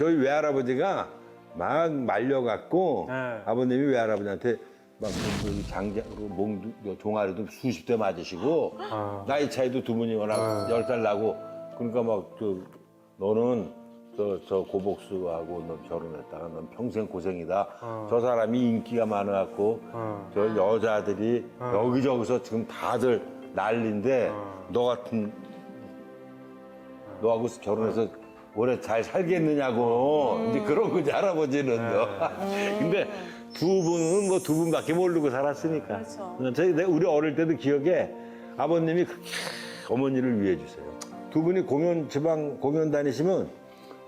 저희 외할아버지가 막 말려갖고 네. 아버님이 외할아버지한테 막그 장자 그몽 종아리도 수십 대 맞으시고 아. 나이 차이도 두 분이 워낙 열 살 나고 그러니까 막저 너는 저, 저 고복수하고 넌 결혼했다가 넌 평생 고생이다. 어. 저 사람이 인기가 많아갖고 어. 저 여자들이 어. 여기저기서 지금 다들 난리인데 어. 너 같은 너하고 결혼해서 오래 잘 살겠느냐고. 이제 그런 거지 할아버지는 네. 근데 두 분은 뭐 두 분밖에 모르고 살았으니까. 그렇죠. 저희 내- 우리 어릴 때도 기억에 아버님이 그렇게 어머니를 위해 주세요. 두 분이 공연 지방 공연 다니시면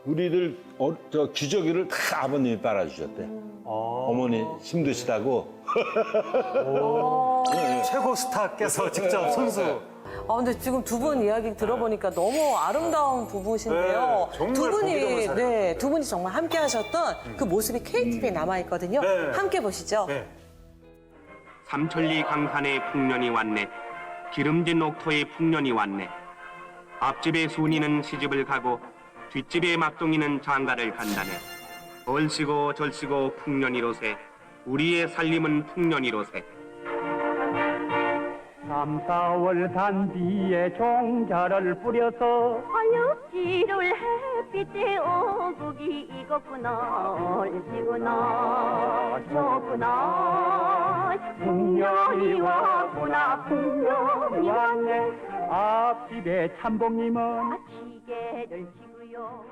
우리들 어, 저 기저귀를 다 아버님이 빨아주셨대. 어. 어머니 힘드시다고. 최고 스타께서 직접 손수. 아, 근데 지금 두 분 이야기 들어보니까 너무 아름다운 부부신데요. 네, 정말 두 분이. 네, 두 분이 정말 함께 하셨던 그 모습이 KTV에 남아 있거든요. 네. 함께 보시죠. 네. 삼천리 강산에 풍년이 왔네. 기름진 옥토에 풍년이 왔네. 앞집의 순이는 시집을 가고 뒷집의 막둥이는 장가를 간다네. 얼씨고 절씨고 풍년이로세. 우리의 살림은 풍년이로세. 삼사월 단비에 종자를 뿌려서 하얗기를 햇빛에 어국이 익었구나. 얼지구나. 졌구나. 풍년이 왔구나. 풍년이 왔네. 앞집에 참봉님은 시계를 치고요